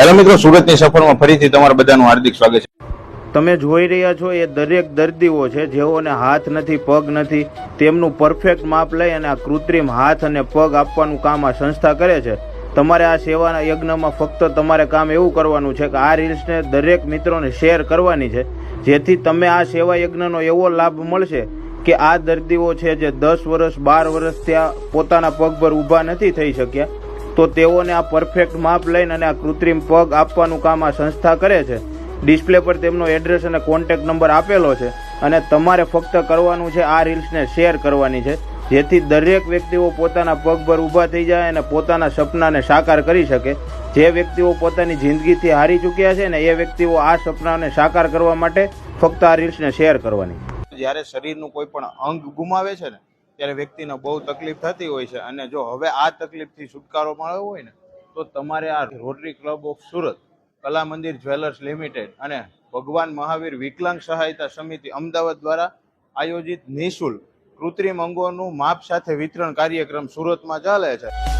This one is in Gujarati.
હેલો મિત્રો, સુરતની સફરમાં ફરીથી તમારા બધાનું હાર્દિક સ્વાગત છે. તમે જોઈ રહ્યા છો, એ દરેક દર્દીઓ છે, જેઓને હાથ નથી, પગ નથી, તેમનું પરફેક્ટ માપ લઈ અને આ કૃત્રિમ હાથ અને પગ આપવાનું કામ આ સંસ્થા કરે છે. તમારે આ સેવાના યજ્ઞમાં ફક્ત તમારે કામ એવું કરવાનું છે કે આ રીલ્સને દરેક મિત્રોને શેર કરવાની છે. જેથી તમે આ સેવા યજ્ઞનો એવો લાભ મળશે કે આ દર્દીઓ છે, જે દસ વર્ષ, બાર વર્ષ ત્યાં પોતાના પગ પર ઊભા નથી થઈ શક્યા તો તેઓને આ પરફેક્ટ માપ લઈને અને આ કૃત્રિમ પગ આપવાનું કામ આ સંસ્થા કરે છે. ડિસ્પ્લે પર તેમનો એડ્રેસ અને કોન્ટેક્ટ નંબર આપેલો છે અને તમારે ફક્ત કરવાનું છે આ રીલ્સને શેર કરવાની છે. જેથી દરેક વ્યક્તિઓ પોતાના પગ પર ઊભા થઈ જાય અને પોતાના સપનાને સાકાર કરી શકે. જે વ્યક્તિઓ પોતાની જિંદગીથી હારી ચૂક્યા છે ને એ વ્યક્તિઓ આ સપનાને સાકાર કરવા માટે ફક્ત આ રીલ્સને શેર કરવાની. જ્યારે શરીરનું કોઈ પણ અંગ ગુમાવે છે ને ત્યારે વ્યક્તિને બહુ તકલીફ થતી હોય છે અને જો હવે આ તકલીફથી છુટકારો મળ્યો હોય ને, તો તમારે આ રોટરી ક્લબ ઓફ સુરત કલા મંદિર જ્વેલર્સ લિમિટેડ અને ભગવાન મહાવીર વિકલાંગ સહાયતા સમિતિ અમદાવાદ દ્વારા આયોજિત નિઃશુલ્ક કૃત્રિમ અંગોનું માપ સાથે વિતરણ કાર્યક્રમ સુરતમાં ચાલે છે.